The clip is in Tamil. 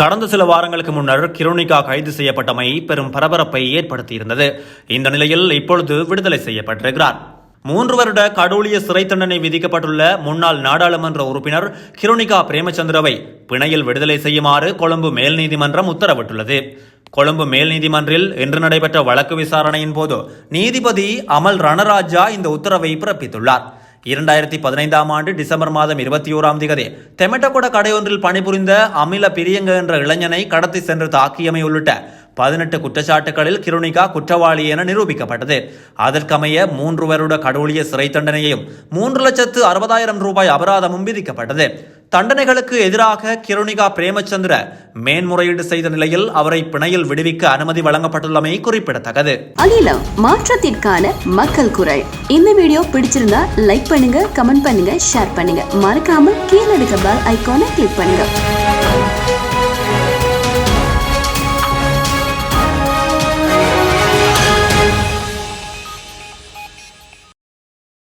கடந்த சில வாரங்களுக்கு முன்னர் கிருணிகா கைது செய்யப்பட்டமை பெரும் பரபரப்பை ஏற்படுத்தியிருந்தது. இந்த நிலையில் இப்பொழுது விடுதலை செய்யப்பட்டிருக்கிறார். மூன்று வருட கடூழிய சிறை தண்டனை விதிக்கப்பட்டுள்ள முன்னாள் நாடாளுமன்ற உறுப்பினர் கிருணிகா பிரேமச்சந்திரவை பிணையில் விடுதலை செய்யுமாறு கொழும்பு மேல் நீதிமன்றம் உத்தரவிட்டுள்ளது. கொழும்பு மேல் நீதிமன்றில் இன்று நடைபெற்ற வழக்கு விசாரணையின் போது நீதிபதி அமல் ரணராஜா இந்த உத்தரவை பிறப்பித்துள்ளார். இரண்டாயிரத்தி பதினைந்தாம் ஆண்டு டிசம்பர் மாதம் இருபத்தி ஓராம் திகதி தெமட்டகொட கடையொன்றில் பணிபுரிந்த அமில பிரியங்க என்ற இளைஞனை கடத்தி சென்று தாக்கியமை உள்ளிட்ட பதினெட்டு குற்றச்சாட்டுகளில் கிருணிகா குற்றவாளி என நிரூபிக்கப்பட்டது. அதற்கமைய மூன்று வருட கடவுளிய சிறை தண்டனையையும் மூன்று லட்சத்து அறுபதாயிரம் ரூபாய் அபராதமும் விதிக்கப்பட்டது. தண்டனைகளுக்கு எதிராக கிருணிகா பிரேமச்சந்திர மேன்முறையீடு செய்த நிலையில் அவரை பிணையில் விடுவிக்க அனுமதி வழங்கப்பட்டுள்ளமை குறிப்பிடத்தக்கது. அகிலம் மாற்றத்திற்கான மக்கள் குரல். இந்த வீடியோ பிடிச்சிருந்தா லைக் பண்ணுங்க கமெண்ட் பண்ணுங்க ஷேர் பண்ணுங்க. மறக்காம கீழே இருக்க பெல் ஐகானை கிளிக் பண்ணுங்க.